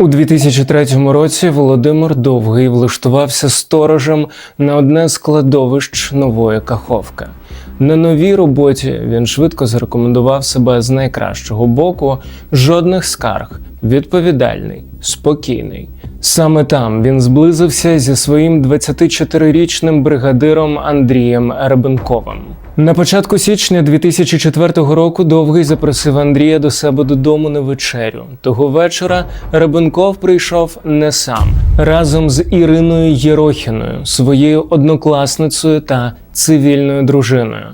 У 2003 році Володимир Довгий влаштувався сторожем на одне з кладовищ нової Каховки. На новій роботі він швидко зарекомендував себе з найкращого боку, жодних скарг, відповідальний, спокійний. Саме там він зблизився зі своїм 24-річним бригадиром Андрієм Ребенковим. На початку січня 2004 року Довгий запросив Андрія до себе додому на вечерю. Того вечора Ребенков прийшов не сам разом з Іриною Єрохіною, своєю однокласницею та цивільною дружиною.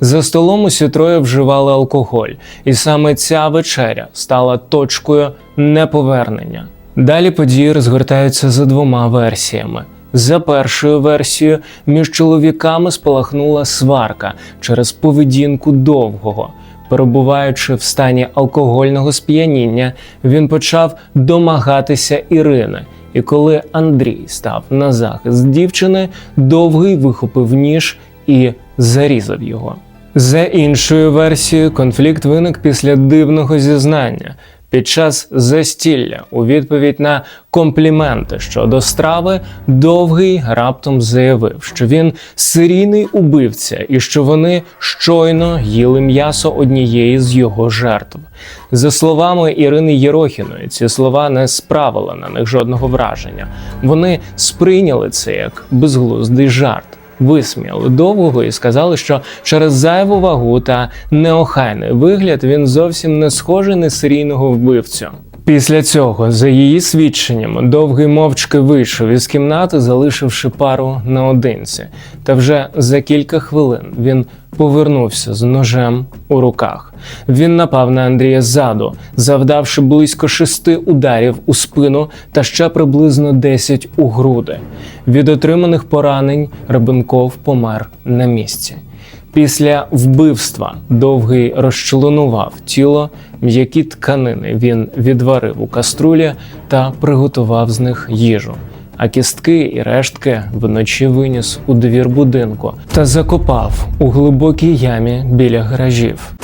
За столом усі троє вживали алкоголь, і саме ця вечеря стала точкою неповернення. Далі події розгортаються за двома версіями. За першою версією, між чоловіками спалахнула сварка через поведінку довгого. Перебуваючи в стані алкогольного сп'яніння, він почав домагатися Ірини. І коли Андрій став на захист дівчини, довгий вихопив ніж і зарізав його. За іншою версією, конфлікт виник після дивного зізнання. Під час застілля, у відповідь на компліменти щодо страви, довгий раптом заявив, що він серійний убивця і що вони щойно їли м'ясо однієї з його жертв. За словами Ірини Єрохіної, ці слова не справили на них жодного враження. Вони сприйняли це як безглуздий жарт. Висміяли довгого і сказали, що через зайву вагу та неохайний вигляд він зовсім не схожий на серійного вбивцю. Після цього, за її свідченнями, довгий мовчки вийшов із кімнати, залишивши пару наодинці. Та вже за кілька хвилин він повернувся з ножем у руках. Він напав на Андрія ззаду, завдавши близько шести ударів у спину та ще приблизно 10 у груди. Від отриманих поранень Рибенков помер на місці. Після вбивства довгий розчленував тіло, м'які тканини він відварив у каструлі та приготував з них їжу. А кістки і рештки вночі виніс у двір будинку та закопав у глибокій ямі біля гаражів.